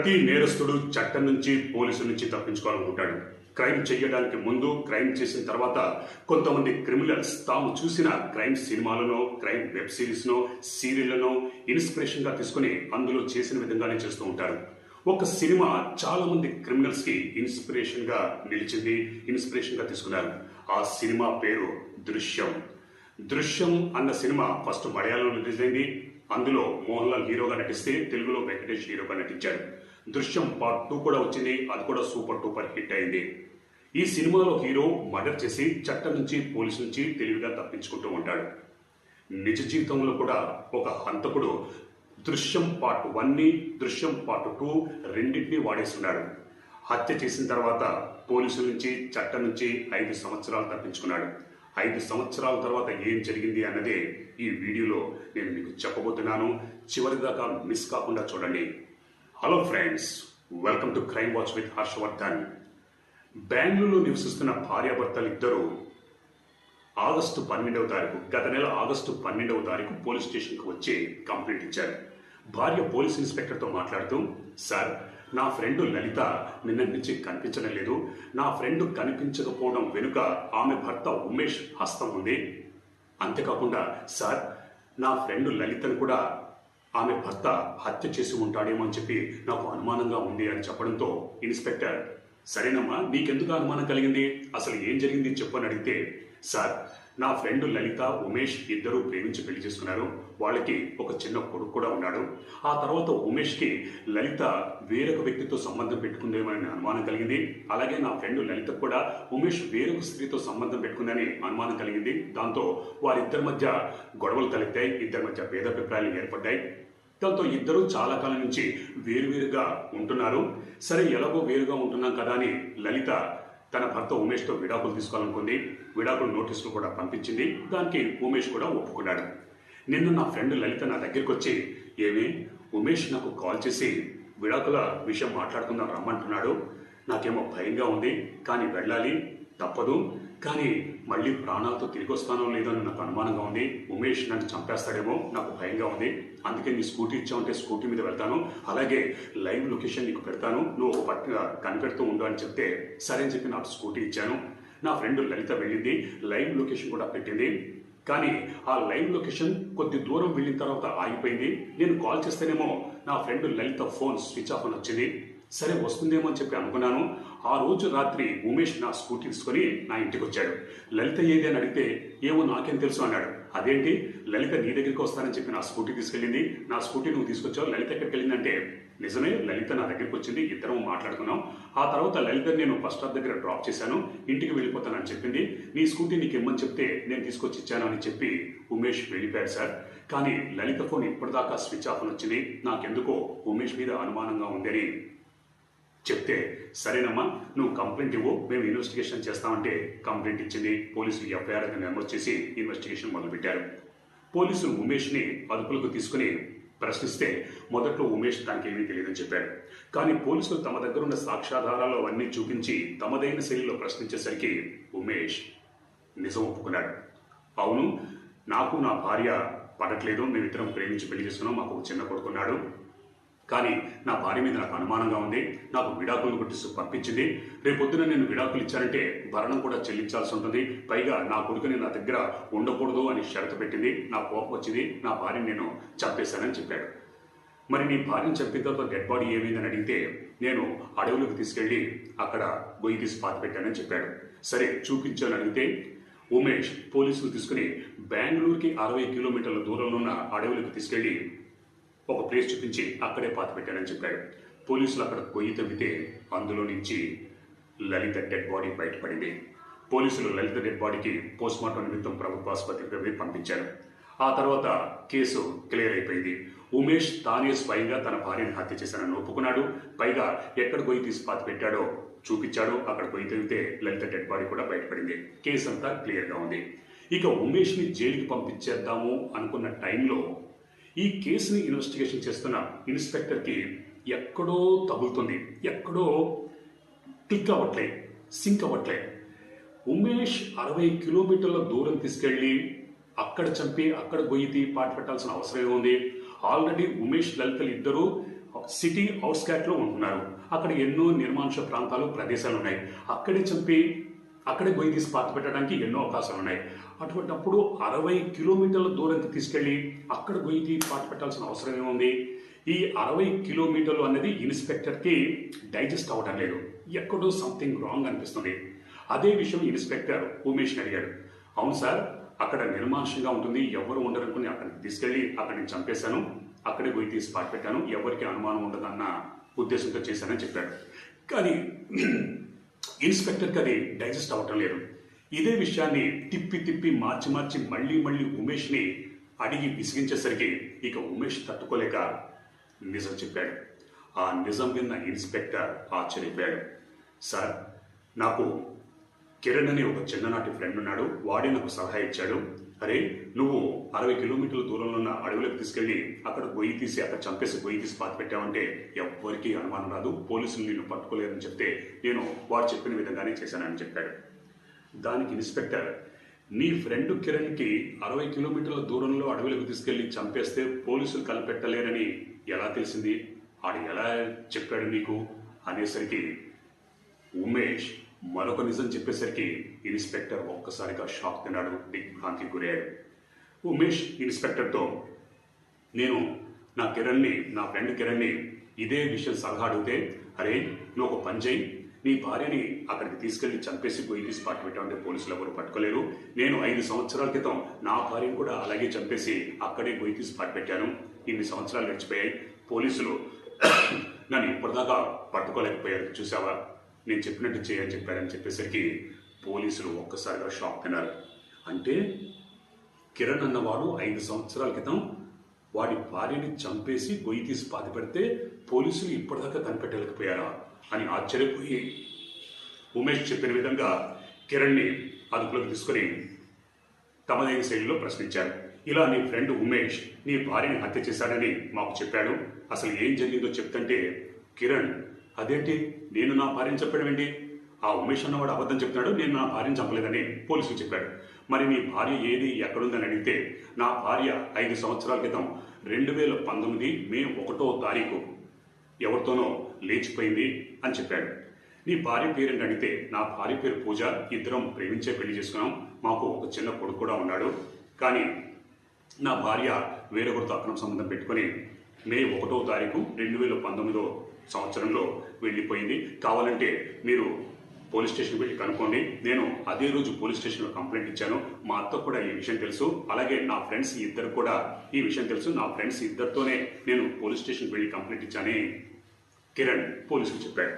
ప్రతి నేరస్తుడు చట్టం నుంచి పోలీసుల నుంచి తప్పించుకోవాలనుకుంటాడు. క్రైమ్ చేయడానికి ముందు క్రైమ్ చేసిన తర్వాత కొంతమంది క్రిమినల్స్ తాము చూసిన క్రైమ్ సినిమాలను క్రైమ్ వెబ్ సిరీస్ను సీరియళ్ళను ఇన్స్పిరేషన్గా తీసుకుని అందులో చేసిన విధంగానే చేస్తూ ఉంటారు. ఒక సినిమా చాలా మంది క్రిమినల్స్కి ఇన్స్పిరేషన్గా నిలిచింది ఇన్స్పిరేషన్గా తీసుకున్నారు. ఆ సినిమా పేరు దృశ్యం. దృశ్యం అన్న సినిమా ఫస్ట్ మలయాళంలో రిలీజ్ అయింది. అందులో మోహన్ లాల్ హీరోగా నటిస్తే తెలుగులో వెంకటేష్ హీరోగా నటించాడు. దృశ్యం పార్ట్ టూ కూడా వచ్చింది. అది కూడా సూపర్ టూపర్ హిట్ అయింది. ఈ సినిమాలో హీరో మర్డర్ చేసి చట్టం నుంచి పోలీసు నుంచి తెలివిగా తప్పించుకుంటూ ఉంటాడు. నిజ జీవితంలో కూడా ఒక హంతకుడు దృశ్యం పార్ట్ వన్ని దృశ్యం పార్ట్ టూ రెండింటినీ వాడేస్తున్నాడు. హత్య చేసిన తర్వాత పోలీసుల నుంచి చట్టం నుంచి ఐదు సంవత్సరాలు తప్పించుకున్నాడు. ఐదు సంవత్సరాల తర్వాత ఏం జరిగింది అన్నదే ఈ వీడియోలో నేను మీకు చెప్పబోతున్నాను. చివరిదాకా మిస్ కాకుండా చూడండి. Hello friends welcome to crime watch with Harshavardhan బెంగళూరులో నివసిస్తున్న భార్యాభర్తలు ఇద్దరు ఆగస్టు పన్నెండవ తారీఖు గత నెల ఆగస్టు పన్నెండవ తారీఖు పోలీస్ స్టేషన్కి వచ్చి కంప్లైంట్ ఇచ్చారు. భార్య పోలీస్ ఇన్స్పెక్టర్తో మాట్లాడుతూ సార్ నా ఫ్రెండ్ లలిత నిన్న నుంచి కనిపించడం లేదు. నా ఫ్రెండ్ కనిపించకపోవడం వెనుక ఆమె భర్త ఉమేష్ హస్తం ఉంది. అంతేకాకుండా సార్ నా ఫ్రెండ్ లలితను కూడా ఆమె భర్త హత్య చేసి ఉంటాడేమో అని చెప్పి నాకు అనుమానంగా ఉంది అని చెప్పడంతో ఇన్స్పెక్టర్ సరేనమ్మా నీకెందుకు అనుమానం కలిగింది? అసలు ఏం జరిగింది? చెప్పని అడిగితే సార్ నా ఫ్రెండ్ లలిత ఉమేష్ ఇద్దరూ ప్రేమించి పెళ్ళి చేసుకున్నారు. వాళ్ళకి ఒక చిన్న కొడుకు కూడా ఉన్నాడు. ఆ తర్వాత ఉమేష్కి లలిత వేరొక వ్యక్తితో సంబంధం పెట్టుకుందేమని అనుమానం కలిగింది. అలాగే నా ఫ్రెండ్ లలిత కూడా ఉమేష్ వేరొక స్త్రీతో సంబంధం పెట్టుకుందని అనుమానం కలిగింది. దాంతో వారిద్దరి మధ్య గొడవలు తలెత్తాయి. ఇద్దరి మధ్య భేదాభిప్రాయాలు ఏర్పడ్డాయి. దాంతో ఇద్దరూ చాలా కాలం నుంచి వేరువేరుగా ఉంటున్నారు. సరే ఎలాగో వేరుగా ఉంటున్నాం కదా అని లలిత తన భర్త ఉమేష్తో విడాకులు తీసుకోవాలనుకుంది. విడాకులు నోటీసులు కూడా పంపించింది. దానికి ఉమేష్ కూడా ఒప్పుకున్నాడు. నిన్న నా ఫ్రెండ్ లలిత నా దగ్గరికి వచ్చి ఏమి ఉమేష్ నాకు కాల్ చేసి విడాకుల విషయం మాట్లాడుకుందాం రమ్మంటున్నాడు. నాకేమో భయంగా ఉంది కానీ వెళ్ళాలి తప్పదు. కానీ మళ్ళీ ప్రాణాలతో తిరిగి వస్తానో లేదో అని నాకు అనుమానంగా ఉంది. ఉమేష్ నన్ను చంపేస్తాడేమో నాకు భయంగా ఉంది. అందుకే నీ స్కూటీ ఇచ్చామంటే స్కూటీ మీద వెళ్తాను. అలాగే లైవ్ లొకేషన్ నీకు పెడతాను. నువ్వు ఒక పట్టు కనిపెడుతూ ఉండు అని చెప్తే సరే అని చెప్పి నాకు స్కూటీ ఇచ్చాను. నా ఫ్రెండ్ లలిత వెళ్ళింది లైవ్ లొకేషన్ కూడా పెట్టింది. కానీ ఆ లైవ్ లొకేషన్ కొద్ది దూరం వెళ్ళిన తర్వాత ఆగిపోయింది. నేను కాల్ చేస్తేనేమో నా friend Lalitha phone switch off అని వచ్చింది. సరే వస్తుందేమో అని చెప్పి అనుకున్నాను. ఆ రోజు రాత్రి ఉమేష్ నా స్కూటీ తీసుకొని నా ఇంటికి వచ్చాడు. లలిత ఏది అని అడిగితే ఏమో నాకేం తెలుసు అన్నాడు. అదేంటి? లలిత నీ దగ్గరికి వస్తానని చెప్పి నా స్కూటీ తీసుకెళ్ళింది. నా స్కూటీ నువ్వు తీసుకొచ్చావు. లలిత ఎక్కడికి వెళ్ళిందంటే నిజమే లలిత నా దగ్గరికి వచ్చింది ఇద్దరం మాట్లాడుకున్నాం. ఆ తర్వాత లలిత నేను బస్ స్టాప్ దగ్గర డ్రాప్ చేశాను. ఇంటికి వెళ్ళిపోతానని చెప్పింది. నీ స్కూటీ నీకు ఇమ్మని చెప్తే నేను తీసుకొచ్చి ఇచ్చాను అని చెప్పి ఉమేష్ వెళ్ళిపోయాడు సార్. కానీ లలిత ఫోన్ ఇప్పటిదాకా స్విచ్ ఆఫ్ అని వచ్చింది నాకెందుకో ఉమేష్ మీద అనుమానంగా ఉందని చెప్తే సరేనమ్మా నువ్వు కంప్లైంట్ ఇవ్వు. మేము ఇన్వెస్టిగేషన్ చేస్తామంటే కంప్లైంట్ ఇచ్చింది. పోలీసులు ఎఫ్ఐఆర్ అని నమోదు చేసి ఇన్వెస్టిగేషన్ మొదలుపెట్టారు. పోలీసులు ఉమేష్ని అదుపులోకి తీసుకుని ప్రశ్నిస్తే మొదట్లో ఉమేష్ తనకేమీ తెలియదని చెప్పాడు కానీ పోలీసులు తమ దగ్గర ఉన్న సాక్ష్యాధారాలు అవన్నీ చూపించి తమదైన శైలిలో ప్రశ్నించేసరికి ఉమేష్ నిజం ఒప్పుకున్నాడు. అవును నాకు నా భార్య పడట్లేదు. మేమిద్దరం ప్రేమించి పెళ్ళి చేసుకున్నాం. మాకు ఒక చిన్న కొడుకున్నాడు. కానీ నా భార్య మీద నాకు అనుమానంగా ఉంది. నాకు విడాకులు కొట్టిస్తూ పంపించింది. రేపొద్దున నేను విడాకులు ఇచ్చానంటే భరణం కూడా చెల్లించాల్సి ఉంటుంది. పైగా నా కొడుకుని నా దగ్గర ఉండకూడదు అని షరతు పెట్టింది. నా కోపం వచ్చింది. నా భార్యని నేను చంపేశానని చెప్పాడు. మరి నీ భార్యను చంపిన తర్వాత డెడ్ బాడీ ఏమైందని అడిగితే నేను అడవులకు తీసుకెళ్ళి అక్కడ గొయ్యి తీసి పాతి పెట్టానని చెప్పాడు. సరే చూపించాను అడిగితే ఉమేష్ పోలీసులు తీసుకుని బెంగళూరుకి అరవై కిలోమీటర్ల దూరంలో ఉన్న అడవులకు తీసుకెళ్ళి ఒక ప్లేస్ చూపించి అక్కడే పాత పెట్టానని చెప్పాడు. పోలీసులు అక్కడ కొయ్యి తవ్వితే అందులో నుంచి లలిత డెడ్ బాడీ బయటపడింది. పోలీసులు లలిత డెడ్ బాడీకి పోస్ట్మార్టం నిమిత్తం ప్రభుత్వ ఆసుపత్రికి పంపించారు. ఆ తర్వాత కేసు క్లియర్ అయిపోయింది. ఉమేష్ తానే స్వయంగా తన భార్యను హత్య చేశానని ఒప్పుకున్నాడు. పైగా ఎక్కడ పోయి తీసి పాతి పెట్టాడో చూపించాడు. అక్కడ పోయి తవ్వితే లలిత డెడ్ బాడీ కూడా బయటపడింది. కేసు అంతా క్లియర్గా ఉంది. ఇక ఉమేష్ని జైలుకి పంపించేద్దాము అనుకున్న టైంలో ఈ కేసుని ఇన్వెస్టిగేషన్ చేస్తున్న ఇన్స్పెక్టర్కి ఎక్కడో తగులుతుంది. ఎక్కడో క్లిక్ అవ్వట్లే సింక్ అవ్వట్లే. ఉమేష్ అరవై కిలోమీటర్ల దూరం తీసుకెళ్ళి అక్కడ చంపి అక్కడ గొయ్యి పాటు పెట్టాల్సిన అవసరం ఏముంది? ఆల్రెడీ ఉమేష్ లలితలు ఇద్దరు సిటీ హౌస్ క్యాట్లో ఉంటున్నారు. అక్కడ ఎన్నో నిర్మానుష ప్రాంతాలు ప్రదేశాలు ఉన్నాయి అక్కడే చంపి అక్కడే గొయ్యి తీసి పాత పెట్టడానికి ఎన్నో అవకాశాలు ఉన్నాయి అటువంటప్పుడు అరవై కిలోమీటర్ల దూరంకి తీసుకెళ్ళి అక్కడ గొయ్యి తీసి పెట్టాల్సిన అవసరం ఏముంది? ఈ అరవై కిలోమీటర్లు అనేది ఇన్స్పెక్టర్కి డైజెస్ట్ అవ్వడం లేదు. ఎక్కడో సంథింగ్ రాంగ్ అనిపిస్తుంది. అదే విషయం ఇన్స్పెక్టర్ ఉమేష్ని అడిగాడు. అవును సార్ అక్కడ నిర్మానుషంగా ఉంటుంది. ఎవరు ఉండరనుకుని అక్కడికి తీసుకెళ్ళి అక్కడిని చంపేశాను. అక్కడే పోయి తీసి పాటు పెట్టాను. ఎవరికి అనుమానం ఉండదన్న ఉద్దేశంతో చేశానని చెప్పాడు. కానీ ఇన్స్పెక్టర్కి అది డైజెస్ట్ అవ్వటం లేదు. ఇదే విషయాన్ని తిప్పి తిప్పి మార్చి మార్చి మళ్ళీ మళ్ళీ ఉమేష్ని అడిగి విసిగించేసరికి ఇక ఉమేష్ తట్టుకోలేక నిజం చెప్పాడు. ఆ నిజం విన్న ఇన్స్పెక్టర్ ఆశ్చర్యపోయాడు. సార్ నాకు కిరణ్ అనే ఒక చిన్ననాటి ఫ్రెండ్ ఉన్నాడు. వాడే నాకు సలహా ఇచ్చాడు. అరే నువ్వు అరవై కిలోమీటర్ల దూరంలో ఉన్న అడవులకు తీసుకెళ్ళి అక్కడ గొయ్యి తీసి అక్కడ చంపేసి గొయ్యి తీసి పాతి పెట్టావంటే ఎవ్వరికీ అనుమానం రాదు. పోలీసులు నిన్ను పట్టుకోలేదని చెప్తే నేను వాడు చెప్పిన విధంగానే చేశానని చెప్పాడు. దానికి ఇన్స్పెక్టర్ నీ ఫ్రెండ్ కిరణ్కి అరవై కిలోమీటర్ల దూరంలో అడవులకు తీసుకెళ్ళి చంపేస్తే పోలీసులు కనిపెట్టలేరని ఎలా తెలిసింది? ఆడు ఎలా చెప్పాడు నీకు? అనేసరికి ఉమేష్ మరొక నిజం చెప్పేసరికి ఇన్స్పెక్టర్ ఒక్కసారిగా షాక్ తిన్నాడు దిగ్భ్రాంతికి గురయ్యాడు. ఉమేష్ ఇన్స్పెక్టర్తో నేను నా కిరణ్ని నా ఫ్రెండ్ కిరణ్ని ఇదే విషయం సలహా అడిగితే అరే నువ్వు ఒక పని చేయి నీ భార్యని అక్కడికి తీసుకెళ్ళి చంపేసి పోయి తీసి పాటు పెట్టామంటే పోలీసులు ఎవరు పట్టుకోలేరు. నేను ఐదు సంవత్సరాల క్రితం నా భార్యను కూడా అలాగే చంపేసి అక్కడే పోయి తీసి పాటు పెట్టాను ఇన్ని సంవత్సరాలు గడిచిపోయాయి. పోలీసులు నన్ను ఇప్పటిదాకా పట్టుకోలేకపోయారు. చూసావా నేను చెప్పినట్టు చేయని చెప్పారని చెప్పేసరికి పోలీసులు ఒక్కసారిగా షాక్ తిన్నారు అంటే కిరణ్ అన్నవాడు ఐదు సంవత్సరాల క్రితం వాడి భార్యని చంపేసి గొయ్యి తీసి పాతి పెడితే పోలీసులు ఇప్పటిదాకా కనిపెట్టలేకపోయారా? అని ఆశ్చర్యపోయి ఉమేష్ చెప్పిన విధంగా కిరణ్ని అదుపులోకి తీసుకొని తమదైన శైలిలో ప్రశ్నించారు. ఇలా నీ ఫ్రెండ్ ఉమేష్ నీ భార్యని హత్య చేశాడని మాకు చెప్పాడు. అసలు ఏం జరిగిందో చెప్తంటే కిరణ్ అదేంటి? నేను నా భార్యను చెప్పడం ఏంటి? ఆ ఉమేష్ అన్నవాడు అబద్ధం చెప్తున్నాడు నేను నా భార్యను చంపలేదని పోలీసులు చెప్పాడు మరి నీ భార్య ఏది ఎక్కడుందని అడిగితే నా భార్య ఐదు సంవత్సరాల క్రితం రెండు వేల పంతొమ్మిది మే ఒకటో తారీఖు ఎవరితోనో లేచిపోయింది అని చెప్పాడు. నీ భార్య పేరేంటి అడిగితే నా భార్య పేరు పూజ ఇద్దరం ప్రేమించే పెళ్ళి చేసుకున్నాం. మాకు ఒక చిన్న కొడుకు కూడా ఉన్నాడు. కానీ నా భార్య వేరొకరితో అక్రమ సంబంధం పెట్టుకొని మే ఒకటో తారీఖు రెండు వేల పంతొమ్మిదో సంవత్సరంలో వెళ్ళిపోయింది. కావాలంటే మీరు పోలీస్ స్టేషన్ వెళ్ళి కనుక్కోండి. నేను అదే రోజు పోలీస్ స్టేషన్లో కంప్లైంట్ ఇచ్చాను. మా అత్త కూడా ఈ విషయం తెలుసు. అలాగే నా ఫ్రెండ్స్ ఇద్దరు కూడా ఈ విషయం తెలుసు. నా ఫ్రెండ్స్ ఇద్దరితోనే నేను పోలీస్ స్టేషన్ వెళ్ళి కంప్లైంట్ ఇచ్చానే కిరణ్ పోలీసులు చెప్పాడు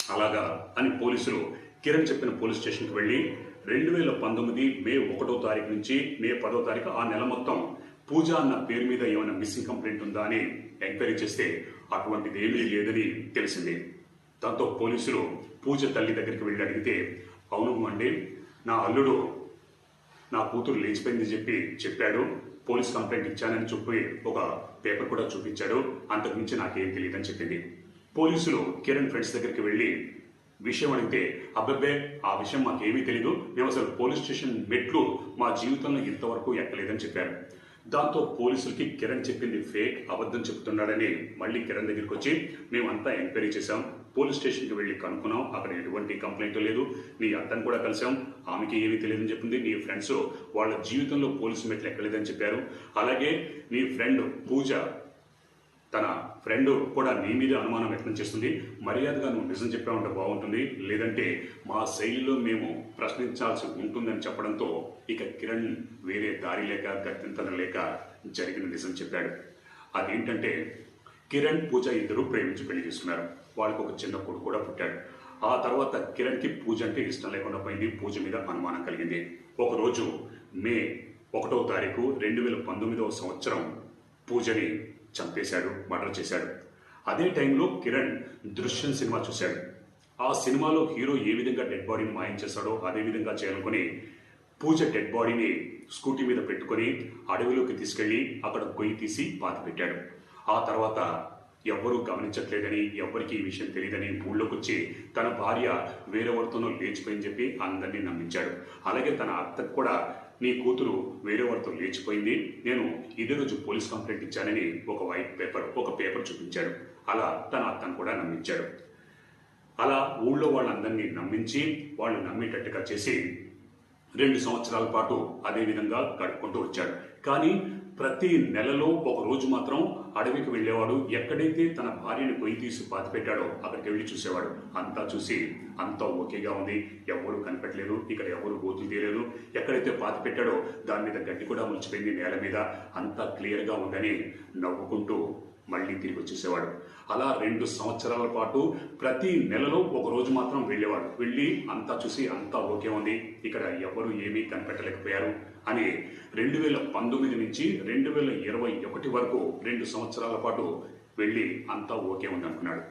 అలాగా అని పోలీసులు కిరణ్ చెప్పిన పోలీస్ స్టేషన్కి వెళ్ళి రెండు వేల పంతొమ్మిది మే ఒకటో తారీఖు నుంచి మే పదో తారీఖు ఆ నెల మొత్తం పూజ అన్న పేరు మీద ఏమైనా మిస్సింగ్ కంప్లైంట్ ఉందా అని ఎంక్వైరీ చేస్తే అటువంటిది ఏమీ లేదని తెలిసింది. దాంతో పోలీసులు పూజ తల్లి దగ్గరికి వెళ్ళి అడిగితే అవును అండి నా అల్లుడు నా కూతురు లేచిపోయింది చెప్పి చెప్పాడు. పోలీస్ కంప్లైంట్ ఇచ్చానని చెప్పి ఒక పేపర్ కూడా చూపించాడు. అంతకుమించి నాకేం తెలియదని చెప్పింది. పోలీసులు కిరణ్ ఫ్రెండ్స్ దగ్గరికి వెళ్ళి విషయం అడిగితే అబ్బబ్బే ఆ విషయం మాకేమీ తెలియదు మేము అసలు పోలీస్ స్టేషన్ మెట్లు మా జీవితంలో ఇంతవరకు ఎక్కలేదని చెప్పారు. దాంతో పోలీసులకి కిరణ్ చెప్పింది ఫేక్ అబద్ధం చెప్తున్నాడని మళ్ళీ కిరణ్ దగ్గరికి వచ్చి మేమంతా ఎంక్వైరీ చేశాం. పోలీస్ స్టేషన్కి వెళ్ళి కనుక్కున్నాం. అక్కడ ఎటువంటి కంప్లైంట్ లేదు. నీ అత్తను కూడా కలిసాం ఆమెకి ఏమీ తెలియదని చెప్పింది. నీ ఫ్రెండ్స్ వాళ్ళ జీవితంలో పోలీసు మెట్లు ఎక్కలేదని చెప్పారు. అలాగే నీ ఫ్రెండ్ పూజ తన ఫ్రెండ్ కూడా నీ మీద అనుమానం వ్యక్తం చేస్తుంది. మర్యాదగా నువ్వు నిజం చెప్పామంటే బాగుంటుంది. లేదంటే మా శైలిలో మేము ప్రశ్నించాల్సి ఉంటుందని చెప్పడంతో ఇక కిరణ్ వేరే దారి లేక గత్యంతరం లేక జరిగిన నిజం చెప్పాడు. అదేంటంటే కిరణ్ పూజ ఇద్దరు ప్రేమించి పెళ్ళి చేసుకున్నారు. వాళ్ళకి ఒక చిన్న కొడుకు కూడా పుట్టాడు. ఆ తర్వాత కిరణ్కి పూజ అంటే ఇష్టం లేకుండా పోయింది. పూజ మీద అనుమానం కలిగింది. ఒకరోజు మే ఒకటో తారీఖు రెండు వేల పంతొమ్మిదవ సంవత్సరం పూజని చంపేశాడు మర్డర్ చేశాడు. అదే టైంలో కిరణ్ దృశ్యం సినిమా చూశాడు. ఆ సినిమాలో హీరో ఏ విధంగా డెడ్ బాడీని మాయం చేశాడో అదే విధంగా చేయాలనుకుని పూజ డెడ్ బాడీని స్కూటీ మీద పెట్టుకొని అడవిలోకి తీసుకెళ్ళి అక్కడ గొయ్యి తీసి పాతి పెట్టాడు ఆ తర్వాత ఎవ్వరూ గమనించట్లేదని ఎవ్వరికి ఈ విషయం తెలియదని ఊళ్ళోకి వచ్చి తన భార్య వేరెవరితోనో లేచిపోయిందని చెప్పి అందరినీ నమ్మించాడు. అలాగే తన అత్తకు కూడా నీ కూతురు వేరేవారితో లేచిపోయింది నేను ఇదే రోజు పోలీస్ కంప్లైంట్ ఇచ్చానని ఒక వైట్ పేపర్ ఒక పేపర్ చూపించాడు. అలా తన అత్తను కూడా నమ్మించాడు. అలా ఊళ్ళో వాళ్ళందరినీ నమ్మించి వాళ్ళు నమ్మేటట్టుగా చేసి రెండు సంవత్సరాల పాటు అదే విధంగా గడుపుకుంటూ వచ్చాడు. కానీ ప్రతి నెలలో ఒక రోజు మాత్రం అడవికి వెళ్ళేవాడు. ఎక్కడైతే తన భార్యని పొయ్యి తీసి పాతి పెట్టాడో అక్కడికి వెళ్ళి చూసేవాడు. అంతా చూసి అంతా ఓకేగా ఉంది. ఎవరు కనిపెట్టలేదు. ఇక్కడ ఎవరు గోతులు తీయలేదు. ఎక్కడైతే పాతి పెట్టాడో దాని మీద గడ్డి కూడా ములిచిపోయింది నేల మీద. అంతా క్లియర్గా ఉందని నవ్వుకుంటూ మళ్ళీ తిరిగి వచ్చేసేవాడు. అలా రెండు సంవత్సరాల పాటు ప్రతి నెలలో ఒక రోజు మాత్రం వెళ్ళేవాడు. వెళ్ళి అంతా చూసి అంతా ఓకే ఉంది. ఇక్కడ ఎవరు ఏమీ కనిపెట్టలేకపోయారు. అని రెండు వేల పంతొమ్మిది నుంచి రెండు వేల ఇరవై ఒకటి వరకు రెండు సంవత్సరాల పాటు వెళ్ళి అంతా ఓకే ఉంది అనుకున్నాడు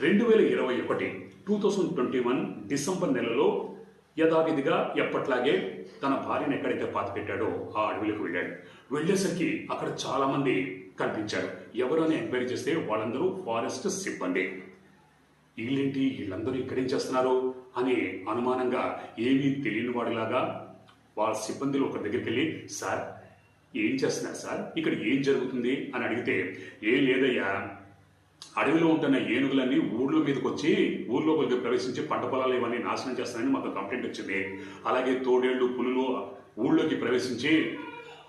రెండు వేల ఇరవై ఒకటి two thousand twenty one December నెలలో యథావిధిగా ఎప్పట్లాగే తన భార్యను ఎక్కడైతే పాత పెట్టాడో ఆ అడవిలోకి వెళ్ళాడు. వెళ్ళేసరికి అక్కడ చాలామంది కనిపించారు. ఎవరు అని ఎంక్వైరీ చేస్తే వాళ్ళందరూ ఫారెస్ట్ సిబ్బంది. వీళ్ళేంటి? వీళ్ళందరూ ఇక్కడేం చేస్తున్నారు? అని అనుమానంగా ఏమీ తెలియని వాడిలాగా వాళ్ళ సిబ్బందులు ఒక దగ్గరికి వెళ్ళి సార్ ఏం చేస్తున్నారు సార్? ఇక్కడ ఏం జరుగుతుంది? అని అడిగితే ఏం లేదయ్యా అడవిలో ఉంటున్న ఏనుగులన్నీ ఊళ్ళో మీదకి వచ్చి కొద్దిగా ప్రవేశించి పంట పొలాలు ఇవన్నీ నాశనం చేస్తానని మాకు కంప్లైంట్ వచ్చింది. అలాగే తోడేళ్ళు పులులు ఊళ్ళోకి ప్రవేశించి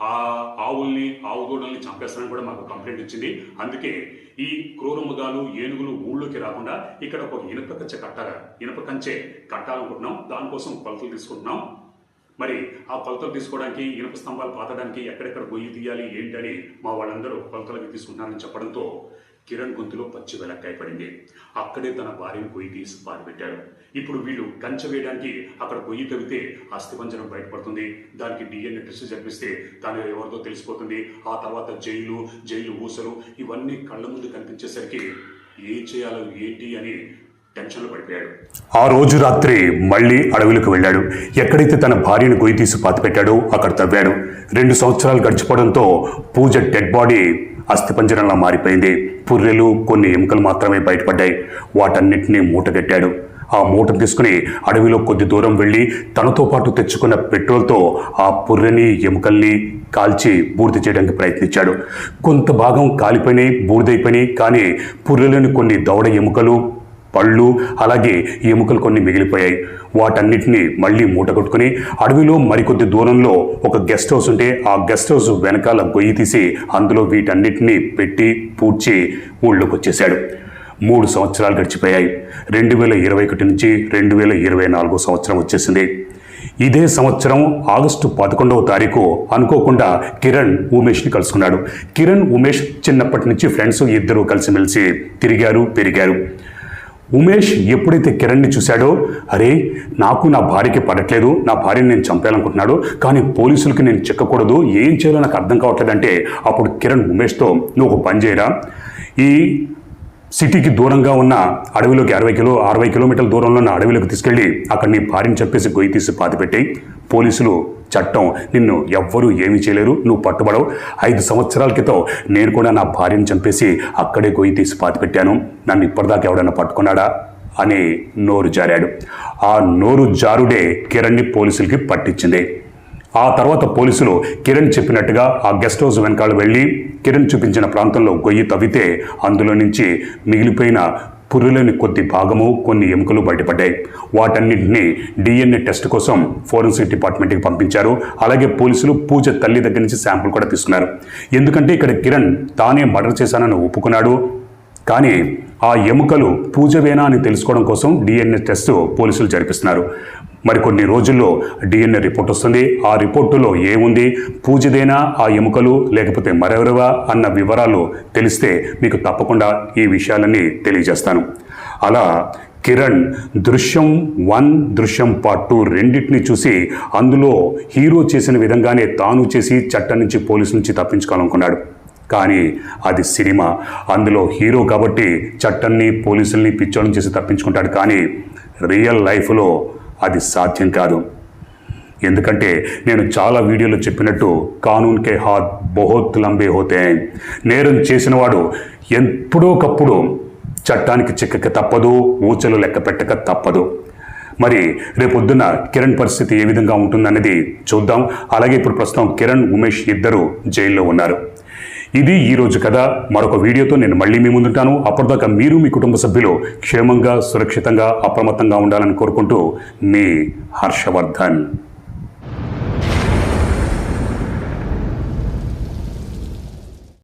ఆ ఆవుల్ని ఆవు దూడల్ని చంపేస్తానని కూడా మాకు కంప్లైంట్ వచ్చింది. అందుకే ఈ క్రూరముగాలు ఏనుగులు ఊళ్ళోకి రాకుండా ఇక్కడ ఒక ఇనుప కంచె కట్టాలి. ఇనుప కంచె కట్టాలనుకుంటున్నాం. దానికోసం కొలతలు తీసుకుంటున్నాం. మరి ఆ కొలతలు తీసుకోవడానికి ఇనుప స్తంభాలు పాతడానికి ఎక్కడెక్కడ గొయ్యి తీయాలి ఏంటని మా వాళ్ళందరూ కొలతలకి తీసుకుంటున్నారని చెప్పడంతో కిరణ్ గొంతులో పచ్చి వెలక్కాయ పడింది. అక్కడే తన భార్యను గొయ్యి తీసి పారిపెట్టాడు ఇప్పుడు వీళ్ళు కంచె వేయడానికి అక్కడ గొయ్యి తవ్వితే అస్థిపంజరం బయటపడుతుంది. దానికి డిఎన్ఏ టెస్ట్ జరిపిస్తే తాను ఎవరిదో తెలిసిపోతుంది. ఆ తర్వాత జైలు జైలు ఊసలు ఇవన్నీ కళ్ళ ముందు కనిపించేసరికి ఏం చేయాలో ఏంటి అని ఆ రోజు రాత్రి మళ్ళీ అడవులకు వెళ్ళాడు. ఎక్కడైతే తన భార్యను గొయ్యి తీసి పాతిపెట్టాడో అక్కడ తవ్వాడు. రెండు సంవత్సరాలు గడిచిపోవడంతో పూజ డెడ్ బాడీ అస్థిపంజరంలా మారిపోయింది. పుర్రెలు కొన్ని ఎముకలు మాత్రమే బయటపడ్డాయి. వాటన్నిటినీ మూటగట్టాడు. ఆ మూట తీసుకుని అడవిలో కొద్ది దూరం వెళ్ళి తనతో పాటు తెచ్చుకున్న పెట్రోల్తో ఆ పుర్రెని ఎముకల్ని కాల్చి బూడిద చేయడానికి ప్రయత్నించాడు. కొంత భాగం కాలిపోయినాయి బూడిదైపోయినాయి. కానీ పుర్రెలోని కొన్ని దవడ ఎముకలు పళ్ళు అలాగే ఎముకలు కొన్ని మిగిలిపోయాయి. వాటన్నిటిని మళ్ళీ మూటగొట్టుకుని అడవిలో మరికొద్ది దూరంలో ఒక గెస్ట్ హౌస్ ఉంటే ఆ గెస్ట్ హౌస్ వెనకాల గొయ్యి తీసి అందులో వీటన్నిటిని పెట్టి పూడ్చి ఊళ్ళోకి వచ్చేశాడు మూడు సంవత్సరాలు గడిచిపోయాయి. రెండు వేల ఇరవై ఒకటి నుంచి రెండు వేల ఇరవై నాలుగో సంవత్సరం వచ్చేసింది. ఇదే సంవత్సరం ఆగస్టు పదకొండవ తారీఖు అనుకోకుండా కిరణ్ ఉమేష్ని కలుసుకున్నాడు. కిరణ్ ఉమేష్ చిన్నప్పటి నుంచి ఫ్రెండ్స్ ఇద్దరు కలిసిమెలిసి తిరిగారు పెరిగారు. ఉమేష్ ఎప్పుడైతే కిరణ్ని చూశాడో అరే నాకు నా భార్యకి పడట్లేదు నా భార్యని నేను చంపేయాలనుకుంటున్నాడు కానీ పోలీసులకి నేను చిక్కకూడదు ఏం చేయాలో నాకు అర్థం కావట్లేదంటే అప్పుడు కిరణ్ ఉమేష్తో నువ్వు ఒక పని చేయరా? ఈ సిటీకి దూరంగా ఉన్న అడవిలోకి అరవై కిలో అరవై కిలోమీటర్ల దూరంలో ఉన్న అడవిలోకి తీసుకెళ్ళి అక్కడ నీ భార్యని చెప్పేసి గొయ్యి తీసి పాతిపెట్టి పోలీసులు చట్టం. నిన్ను ఎవ్వరూ ఏమీ చేయలేరు నువ్వు పట్టుబడవు. ఐదు సంవత్సరాల క్రితం నేను కూడా నా భార్యను చంపేసి అక్కడే గొయ్యి తీసి పాతిపెట్టాను నన్ను ఇప్పటిదాకా ఎవడన్నా పట్టుకున్నాడా? అని నోరు జారాడు. ఆ నోరు జారుడే కిరణ్ని పోలీసులకి పట్టించింది. ఆ తర్వాత పోలీసులు కిరణ్ చెప్పినట్టుగా ఆ గెస్ట్ హౌస్ వెనకాల వెళ్ళి కిరణ్ చూపించిన ప్రాంతంలో గొయ్యి తవ్వితే అందులో నుంచి మిగిలిపోయిన పుర్రులోని కొద్ది భాగము కొన్ని ఎముకలు బయటపడ్డాయి. వాటన్నింటినీ డిఎన్ఏ టెస్ట్ కోసం ఫోరెన్సిక్ డిపార్ట్మెంట్కి పంపించారు. అలాగే పోలీసులు పూజ తల్లి దగ్గర నుంచి శాంపుల్ కూడా తీసుకున్నారు. ఎందుకంటే ఇక్కడ కిరణ్ తానే మర్డర్ చేశానని ఒప్పుకున్నాడు. కానీ ఆ ఎముకలు పూజవేనా అని తెలుసుకోవడం కోసం డిఎన్ఏ టెస్ట్ పోలీసులు జరిపిస్తున్నారు. మరికొన్ని రోజుల్లో డిఎన్ఏ రిపోర్ట్ వస్తుంది. ఆ రిపోర్టులో ఏముంది? పూజదేనా ఆ ఎముకలు లేకపోతే మరెవరవా అన్న వివరాలు తెలిస్తే మీకు తప్పకుండా ఈ విషయాలన్నీ తెలియజేస్తాను. అలా కిరణ్ దృశ్యం వన్ దృశ్యం పార్ట్ టూ రెండింటిని చూసి అందులో హీరో చేసిన విధంగానే తాను చేసి చట్టం నుంచి పోలీసు నుంచి తప్పించుకోవాలనుకున్నాడు. కానీ అది సినిమా. అందులో హీరో కాబట్టి చట్టాన్ని పోలీసుల్ని పిచ్చోళ్ళని చేసి తప్పించుకుంటాడు. కానీ రియల్ లైఫ్లో అది సాధ్యం కాదు. ఎందుకంటే నేను చాలా వీడియోలో చెప్పినట్టు కానూన్ కే హాత్ బహుత్ లంబే హోతే నేరం చేసినవాడు ఎప్పుడోకప్పుడు చట్టానికి చిక్కక తప్పదు ఊచలు లెక్క పెట్టక తప్పదు. మరి రేపొద్దున కిరణ్ పరిస్థితి ఏ విధంగా ఉంటుందనేది చూద్దాం. అలాగే ఇప్పుడు ప్రస్తుతం కిరణ్ ఉమేష్ ఇద్దరు జైల్లో ఉన్నారు. ఇది ఈరోజు కదా కథ. మరొక వీడియోతో నేను మళ్ళీ మీ ముందుంటాను. అప్పటిదాకా మీరు మీ కుటుంబ సభ్యులు క్షేమంగా సురక్షితంగా అప్రమత్తంగా ఉండాలని కోరుకుంటూ మీ హర్షవర్ధన్.